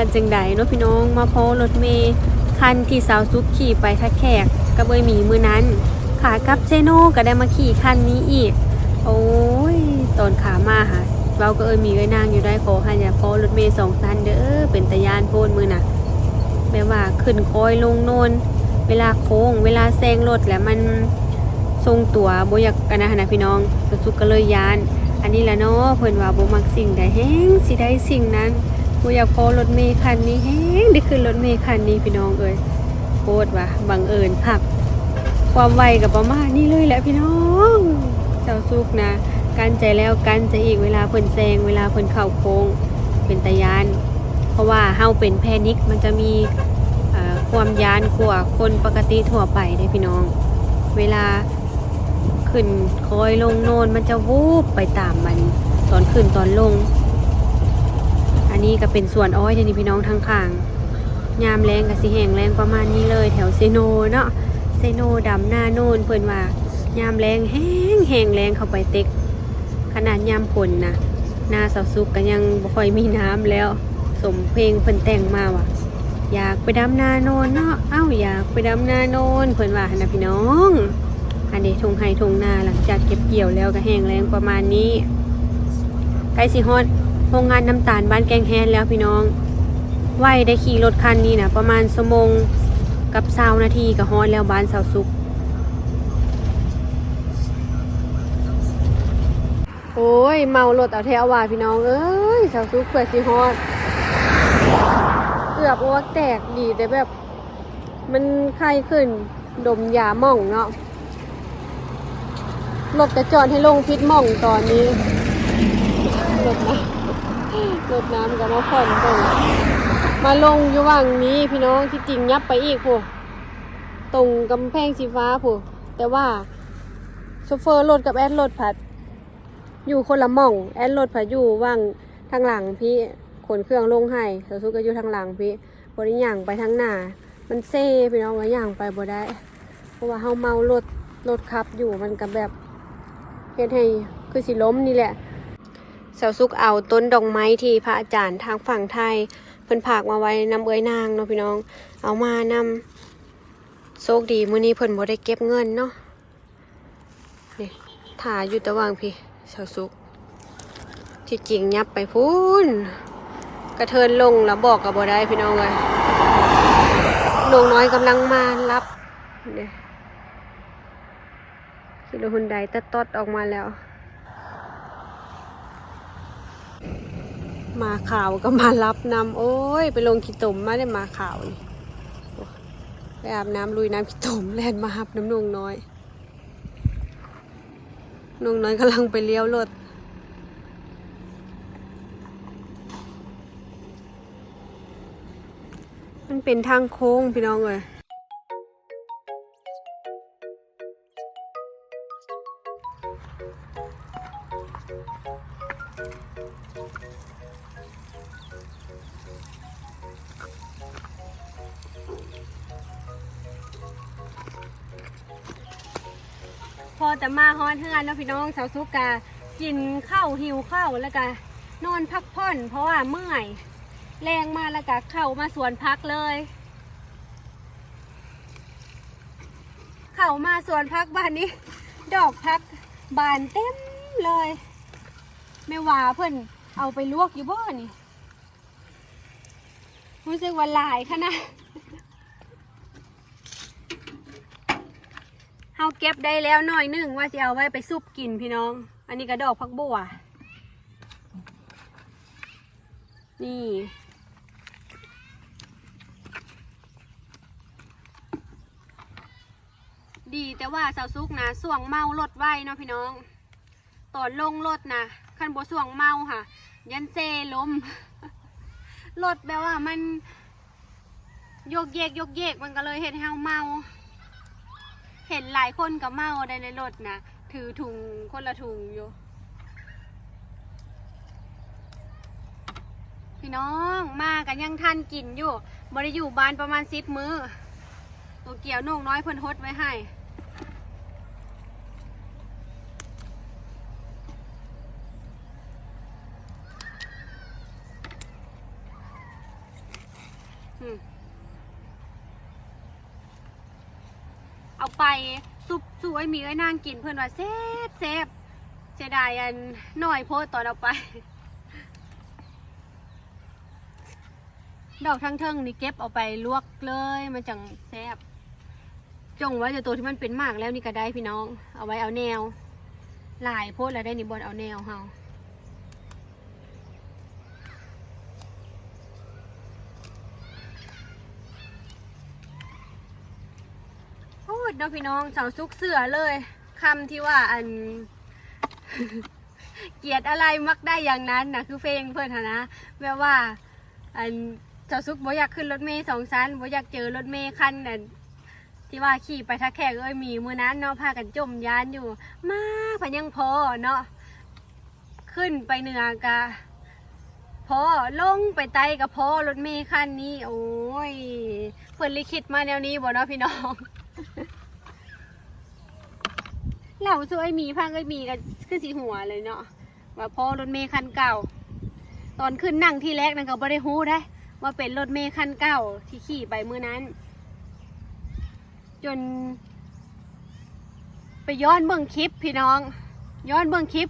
ว่าจังใดเนาะพี่น้องมาพอรถเมย์คันที่สาวซุกขี่ไปทักแขกกับเบยหมีมือนั้น ขากับเซโนก็ได้มาขี่คันนี้อีก โอ้ยตอนขามาค่ะเราก็เอยมีเอ้ยนางอยู่ได้ขอค่ะอย่าพอรถเมย์สองซันเด้อเป็นตะยานโพนมือน่ะแบบว่าขึ้นคอยลงโนนเวลาโค้ง เวลาแซงรถแล้วมันทรงตัวโบอยากกันนะนะพี่น้องสุกๆก็เลยยาน อันนี้แหละเนาะเพิ่นว่าโบมักสิ่งใดแฮงสิได้สิ่งนั้น บ่อยากพอรถเมล์คันนี้แฮงได้ขึ้นรถเมล์คันนี้พี่น้องเอ้ยโคตรว่าบังเอิญคักความไวกับประมาณนี้เลยแหละพี่น้องเจ้าสุกนะกันใจแล้วกันใจอีกเวลาเพิ่นแซงเวลาเพิ่นเข้าโค้งเป็นตะยาน เพราะว่าเฮาเป็นแพนิคมันจะมีความยานกว่าคนปกติทั่วไปเด้พี่น้อง เวลาขึ้นคอยลงโนนมันจะวูบไปตามมัน ตอนขึ้นตอนลง นนี้ก็เป็นส่วนอ้อยเดี๋ยวนี้พี่น้องทางข้างยามแรงกับสิแหงแรงประมาณนี้เลย แถวเซโนเนาะเซโนดำหน้าโน่นเพื่อนว่ายามแรงแห้งแห้งแรงเข้าไปเต็ก ขนาดยามฝนนะหน้าเสาสุกก็ยังบ่ค่อยมีน้ำแล้ว สมเพลงเพิ่นแต่งมาว่ะ อยากไปดำนาโนนเนาะเอ้าอยากไปดำนาโนนเพิ่นว่านนะพี่น้องอันนี้ทงไฮทงนาหลังจากเก็บเกี่ยวแล้วก็แห้งแรงประมาณนี้ใกล้สิฮอด โรงงานน้ำตาลบ้านแกงแฮนแล้วพี่น้องไหวได้ขี่รถคันนี้นะประมาณชั่วโมงกับเศร้านาทีก็ฮอดแล้วบ้านเสาสุก โอ้ย เมารถเอาแถวว่าพี่น้อง เอ้ยเสาสุกเผื่อสิฮอดเกือบอ้วกแตกดีแต่แบบ มันไข้ขึ้นดมยาหม่องเนาะรถกระจอดให้ลงพิษหม่องตอนนี้รถน้ำ รถน้ำกับมาผ่อนตรงมาลงอยู่ว่างนี้พี่น้องที่จริงยับไปอีกผู้ตรงกำแพงสีฟ้าผู้แต่ว่าโชเฟอร์รถกับแอดรถผัด อยู่คนละหม่อง แอดรถผัดอยู่ว่างทางหลังพี่ขนเครื่องลงให้เสาสุกก็อยู่ทางหลังพี่บริย่างไปทางหน้า มันเซ่พี่น้องก็ย่างไปบ่ได้ เพราะว่าเฮาเมารถรถขับอยู่มันก็แบบเฮ็ดให้คือสิล้มนี่แหละ เสาสุกเอาต้นดอกไม้ที่พระอาจารย์ทางฝั่งไทยเพิ่นผากมาไว้นำเอ้ยนางเนาะพี่น้อง เอามานำโชคดีมื้อนี้เพิ่นบ่ได้เก็บเงินเนาะนี่ถ่าอยู่ตะวางพี่เสาสุก ที่จริงยับไปพูนกระเทินลงแล้วบอกกับบ่ได้พี่น้องเลยน้องน้อยกำลังมารับเนี่ยขี่รถฮุนไดตะตอดออกมาแล้ว มาข่าวก็มารับน้ำโอ้ย ไปลงขี้ตมมาได้มาข่าวนี่ไปอาบน้ำลุยน้ำขี้ตมแล่นมาหับน้ำนงน้อยนงน้อยกำลังไปเลี้ยวรถมันเป็นทางโค้งพี่น้องเลย มาฮอนเฮือนแล้วพี่น้องสาวซุกกะกินข้าวหิวข้าวแล้วก็นอนพักผ่อน เพราะว่าเมื่อย แรงมาแล้วก็เข้ามาสวนพักเลย เข้ามาสวนพักบ้านนี้ ดอกพักบานเต็มเลย ไม่ว่าเพิ่อนเอาไปลวกอยู่บ่นี่รู้สึกว่าหลายขนาด เฮาเก็บได้แล้วหน่อยหนึงว่าจะเอาไว้ไปซุปกินพี่น้อง อันนี้ก็ดอกพักบัว นี่ ดีแต่ว่าสาวซุกนะส่วงเมารถไว้เนาะพี่น้อง ตอนลงรถนะคันบ่ส่วงเมาค่ะ ยันเซล้มรถแบบว่ามันโยกเยกโยกเยกมันก็เลยเห็นเฮาเมา เห็นหลายคนกับเมาได้ในรถนะถือถุงคนละถุงอยู่ พี่น้องมากันยังทันกินอยู่บริอยู่บ้านประมาณสิบมือ้อตัวเกี่ยวโหนงน้อยเพิ่นฮดไว้ให้ อืมเอาไป ซุปสู้ไอ้หมีไอ้นางกินเพื่อนว่าเซฟเซฟเสียดายอันหน่อยโพดตอนเอาไป ดอกทั้งเทิงนี่เก็บเอาไปลวกเลยมันจังแซบจงไว้จะตัวที่มันเป็นมากแล้วนี่ก็ได้พี่น้อง เอาไว้เอาแนว หลายโพดแล้วได้นี่บนเอาแนวเฮา ดเนาะพี่น้องเสาซุกเสือเลยคำที่ว่าอัน เกียดอะไรมักได้อย่างนั้นนะคือเพลงเพื่อนนะแบบว่า อันเจ้าซุกบ่อยากขึ้นรถเมย์สองชั้นบ่อยากเจอรถเมย์คันนั่นที่ว่าขี่ไปทักแขกเอ้ยมีมือนั้นเนาะพากันจมยานอยู่ มาพยังพอเนาะขึ้นไปเหนือกะพอลงไปใต้กะพอรถเมย์คันนี้ โอ้ยเพิ่นลิขิตมาแนวนี้บ่เนาะพี่น้อง เหล่าสวยมีพังก็มีกันคือสีหัวเลยเนาะว่าพอรถเมย์คันเก่า ตอนขึ้นนั่งที่แรกนั่นก็บ่ได้ฮู้ได้ว่าเป็นรถเมย์คันเก่าที่ขี่ไปมื้อนั้น จน ไปย้อนเบิ่งคลิปพี่น้อง ย้อนเบิ่งคลิป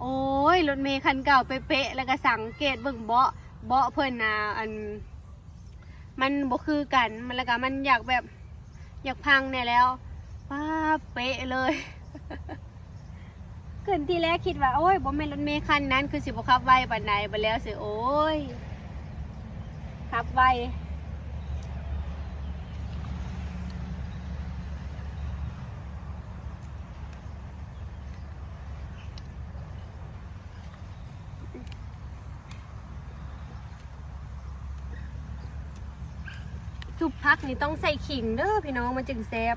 โอ้ยรถเมย์คันเก่าเป๊ะๆแล้วก็สังเกตเบิ่งเบาะเบาะเพิ่นน่ะอัน มันบ่คือกันมันแล้วก็มันอยากแบบ อยากพังแน่แล้วป้าเป๊ะเลย เกินทีแรกคิดว่า โอ้ยบ่แม่นรถเมย์คันนั้น คือสิบ่ขับไวปานใดไปแล้วสิโอ้ยขับไวสุปพักนี่ต้องใส่ขิงเด้อพี่น้องมันจึงแซ่บ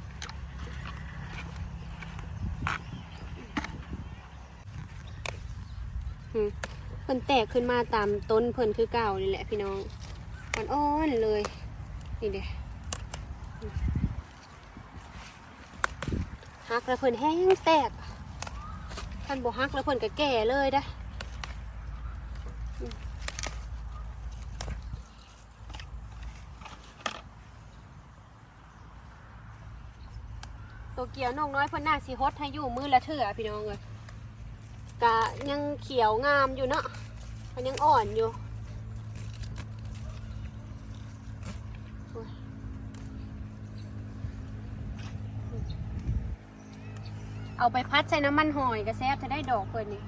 อืมเพิ่นแตกขึ้นมาตามต้นเพิ่นคือเก่านี่แหละพี่น้องมันอ่อนเลยนี่เด้ฮักแล้วเพิ่นแห้งแตกท่านบ่ฮักแล้วเพิ่นก็แก่เลยได้ตัวเกียวนกน้อยเพิ่นหน่าสิฮดให้อยู่มือละเถื่อพี่น้องเอ้ยกะยังเขียวงามอยู่เนาะ มันยังอ่อนอยู่เอาไปพัดใส่น้ำมันหอยกระแซบจะได้ดอกเปิดนี่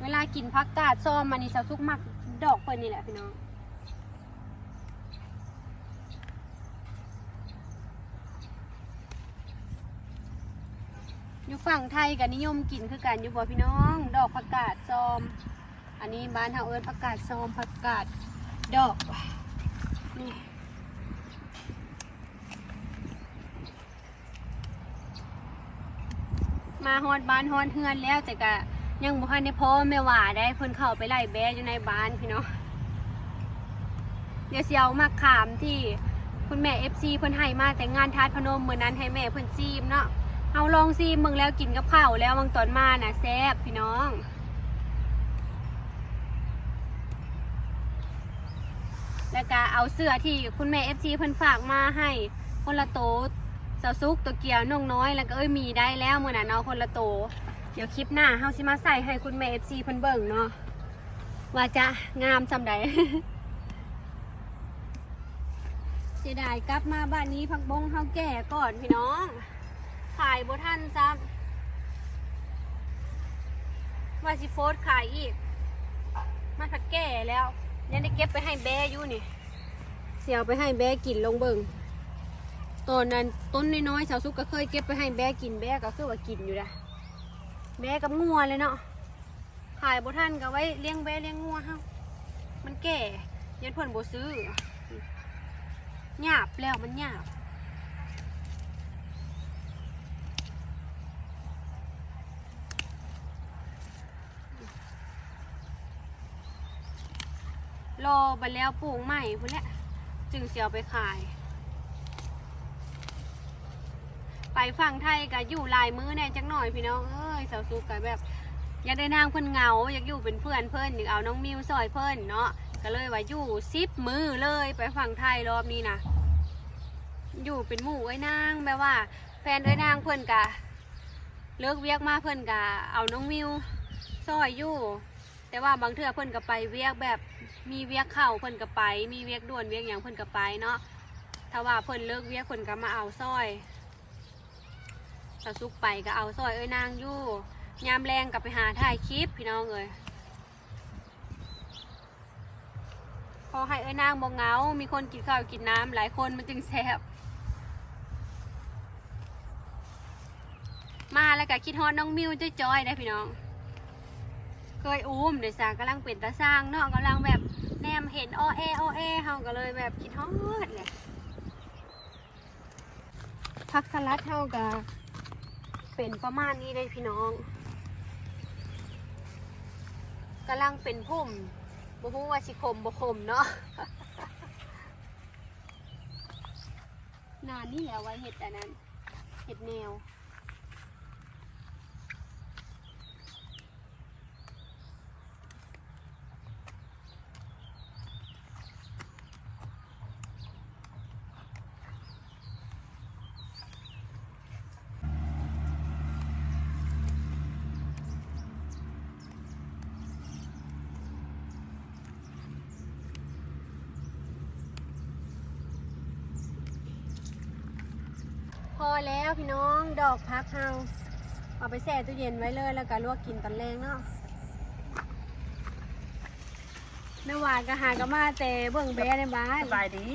เวลากินพักกาดซ้อมมันนี่สาวทุกมักดอกเปิดนี่แหละพี่น้อง อยู่ฝั่งไทยก็นิยมกินคือกันอยู่บ่พี่น้อง ดอกผักกาดซ้อม อันนี้บ้านเฮาเอิ้นผักกาดซอมผักกาดดอกนี่มาฮอดบ้านฮอดเฮือนแล้วแต่ก็ยังบ่ทันได้พอแม่ว่าได้เพิ่นเข้าไปไล่แบะอยู่ในบ้านพี่เน้องเดี๋ยวเสิเอามาขามที่คุณแม่ FC เพิ่นให้มาแต่งานทาดพนมมื้อนั้นให้แม่เพิ่นซีมเนาะเอาลองซีมึงแล้วกินกับข้าวแล้วบางตอนมาน่ะแซ่บพี่น้อง แล้วก็เอาเสื้อที่คุณแม่เอฟซีเพิ่นฝากมาให้คนละโตเสาซุกตัวเกียวน้องน้อย แล้วก็เอ้ยมีได้แล้วมื่อนั้นเอาคนละโต เดี๋ยวคลิปหน้าเฮาสิมาใส่ให้คุณแม่เอฟซีเพิ่นเบิ่งเนาะว่าจะงามจำใดเสียดายกลับมาบ้านนี้พักบงเฮาแก่ก่อนพี่น้องขายบ่ทันซ้ำว่าสิโฟดขายอีกมันผัดแก่แล้ว ยังได้เก็บไปให้แบอยู่นี่เสียวไปให้แบกินลงเบิงตอนนั้นต้นน้อยๆสาวซุกก็เคยเก็บไปให้แบกินแบก็คือว่ากินอยู่นะแบกับงัวเลยเนาะขายบ่ทันก็ไว้เลี้ยงแบเลี้ยงงัวเฮามันแก่ยันเพิ่นบ่ซื้อหยาบแล้วมันหยาบ รอไปแล้วปลูกใหม่พุ่นแหละจึงเสียวไปขาย ไปฝั่งไทยก็อยู่ลายมือแน่จังหน่อยพี่น้องเอ้ยสาวสุกก็แบบ อยากได้นางเพิ่นเหงา อยากอยู่เป็นเพื่อนเพิ่นอยากเอาน้องมิวซอยเพิ่นเนาะก็เลยว่าอยู่ซิปมือเลยไปฝั่งไทยรอบนี้นะอยู่เป็นหมู่ไอ้นางแบบว่า แฟนไอ้นางเพื่อนกะเลิกเวียกมาเพื่อนกะเอาน้องมิวซอยอยู่ แต่ว่าบางเทื่อเพื่อนก็ไปเวียกแบบ มีเวียกเข้าเพื่นก็ไป มีเวียกด่วนเวียกอย่างเพื่นก็ไปเนาะถ้าว่าเพื่นเลิกเวียกเพื่นก็มาเอาซอยถ้าซุกไปก็เอาซอยเอ้ยนางอยู่ยามแรงกับไปหาถ่ายคลิปพี่น้องเอ้ยพอให้เอ้ยนางบอกเงา มีคนกินข้าวกินน้ำหลายคนมันจึงแซ่บมาแล้วก็คิดฮอดน้องมิวจ้อยๆได้พี่น้อง เคยอุ้มเดี๋ยวสากำลังเป็นตาสร้างเนาะกำลังแบบ มเห็นออแอออแอเฮาก็เลยแบบคิดฮอดเลยพักสลัดเฮาก็เป็นประมาณนี้เลยพี่น้องกำลังเป็นพุ่มบ่ฮู้ว่าสิคมบ่คมเนาะนานนี่แหละไว้เห็ดอันนั้นเห็ดแนว อแล้วพี่น้องดอกพักเฮาเอาไปแช่ตู้เย็นไว้เลยแล้วก็ลวกกินตอนแรงเนาะแม่หวานก็หากะมาแต่เบิ่งแบในบ้านสบายดี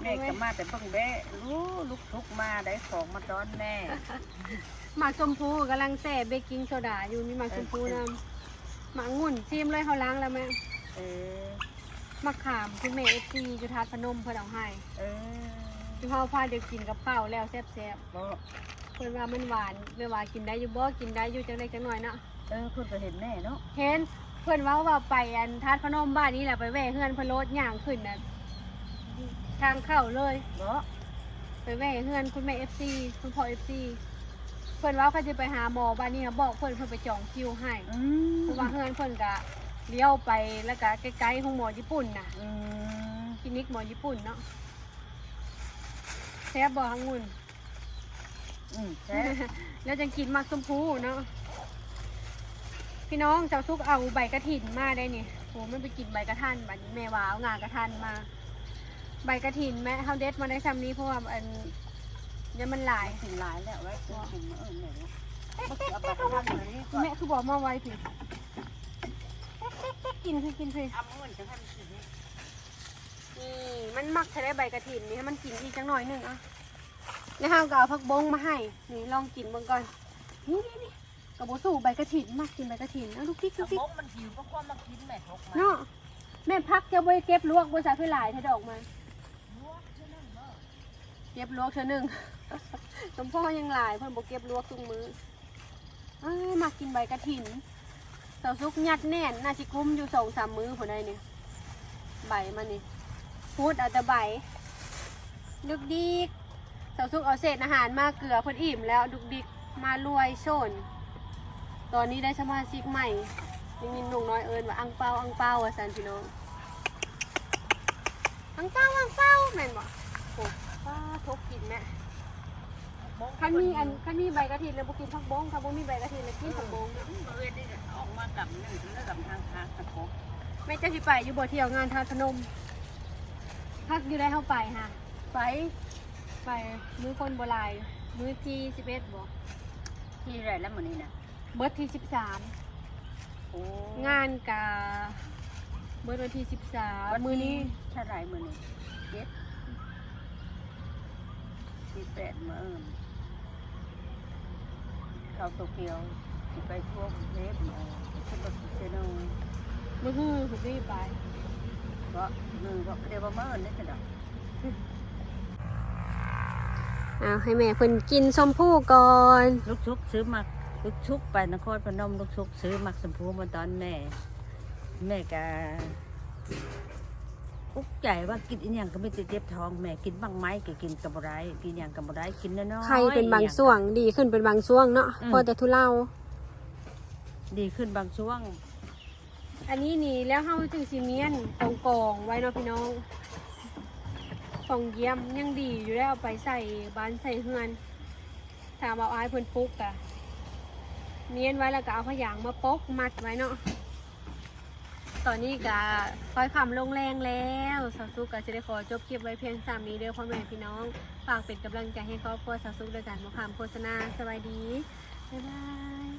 แม่ก็มาแต่เบิ่งแบะรู้ลูกทุกมาได้ของมาต้อนแม่หมากชมพูกำลังแช่เบกกิ้งโซดาอยู่มีหมากชมพูนำหมากงุ่นชิมเลยเขาล้างแล้วแม่เออมะขามคุณแม่เอฟซีจุทัศน์พนมเพิ่นเอาให้เออ จุเฮาพาเด็กกินกับข้าวแล้วแซ่บบ่ๆเพิ่นว่ามันหวานแม่ว่ากินได้อยู่บ่กินได้อยู่จังไดจังหน่อยเนาะเออเพิ่นก็เห็นแน่เนาะเห็นเพื่อนเว่าว่าไปอันทัดพนมบ้านนี้แหละไปแว่เฮือนเพนโลดย่างขึ้นนะทางเข้าเลยบ่ไปแว่เฮือนคุณแม่เอฟซีคุณพ่อเอฟซีเพื่อนเว่าเขาจะไปหาหมอบ้านนี้นะบอกเพื่อนเพื่อนไปจองคิวให้ อืมเพราะว่าเฮือนเพื่อนกะเลี้ยวไปแล้วก็ใกล้ๆของหมอญี่ปุ่นน่ะ อืมคลินิกหมอญี่ปุ่นเนาะ แซ่บบ่ฮังงุนอืมแท้แล้วจังกินมักชมพูเนาะพี่น้องเจ้าซุกเอาใบกระถินมาได้นี่โหมันไปกินใบกระทันบัดนี้แม่ว้าวงากระทันมา ใบกระถินแม่เฮาเด็ดมาได้ซ้ำนี้เพราะว่าอันเนี่ยมันหลายถึงหลายแล้วไว้กินกินมื้ออื่นเนี่ยบ่สิเอาไปทำมื้อนี้ก่อนแม่คือบอกมาไว้ผิดกินคือกินคือเอามื้อจะทำกินนี่ นี่มันมักใช้ได้ใบกระถินนี่ให้มันกินอีกจังหน่อยหนึงอะแล้วเฮาก็เอาผักบงมาให้นี่ลองกินเบิ่งก่อนนี่นี่นี่กระโบสู่ใบกระถินมักกินใบกระถินเอาลูกพี่สลูกพี่มกมันหิวก็ความมากินแม่ทกมาเนาะแม่พักจะบ่ไปเก็บลวกบ่ใส่เพื่อหลายถ้าดอกมาเก็บลวกเธอหนึ่งสมพ่อยังหลายเพิ่นบ่เก็บลวกทุกมื้อเอ้ยมากินใบกระถินเสาซุกยัดแน่นน่าสิคุ้มอยู่สองสามมื้อพุ่นได้นี่ใบมันนี่ พูดเอาแต่ใบดึกดิกเสาซุกเอาเศษอาหารมาเกลือเพิ่นอิ่มแล้วดุกดิกมารวยโซนตอนนี้ได้สมาชิกใหม่ยังยินหนุ่งน้อยเอิญว่าอังเปาอังเปาอะสันพี่น้องอังเปาอังเปาแม่นบ่โอ้ป้าทบกินแม่คันมีอันคันมีใบกระถินแล้วบ่กินผักบงถ้าบ่มีใบกระถินแล้วกินผักบงมื้อนี้ออกมากับหนึ่งแล้วกับทางทางตะโกแม่จะสิไปอยู่บ่เที่ยวงานทาตุพนม พักอยู่ได้เข้าไปค่ะไปไปมื้อคนโบราณมื้อที่11บ่ที่ไรแล้วมื้อนี้น่ะเบิดที่13โอ้งานกะเบิดวันที่13มื้อนี้เท่าไหรมื้อนี้เจ็ดสิบแปดมื้ออื่นเข้าโตเกียวสิไปทั่วกรุงเทพเออขึ้นรถเซโนมื้อฮือผมรีบไป ก็มือก็เดี๋ยวว่ามื้ออื่นนี่จะดอกเอาให้แม่เพิ่นกินชมพู่ก่อน ลูกชุบซื้อมักลูกชุบไปนครพนมลูกชุบซื้อมักสมพูมาตอนแม่ แม่ก็อุกใจว่ากินอีหยังก็ไม่ติดเจ็บท้องแม่กินบางไม้ก็กินกับบ่ได้กินหยังกับบ่ได้กินน้อยๆใครเป็นบางส่วง ดีขึ้นเป็นบางช่วงเนาะอืม พอแต่ทุเลา ดีขึ้นบางช่วง อันนี้นี่แล้วเฮาจึงสิเมียนกองกองไว้เนาะพี่น้องของเยี่ยมยังดีอยู่แล้วเอาไปใส่บ้านใส่เฮือนถามเอาอายเพิ่นปลุกอะเมียนไว้แล้วก็เอาขยางมาปกมัดไว้เนาะตอนนี้ก็ค่อยคำลงแรงแล้วสาวซุกก็จะได้ขอจบคลิปไว้เพียงสามนี้เด้อพ่อแม่พี่น้องฝากเป็นกำลังใจให้ครอบครัวสาวซุกด้วยกันมาคำโฆษณาสวัสดีบ๊ายบาย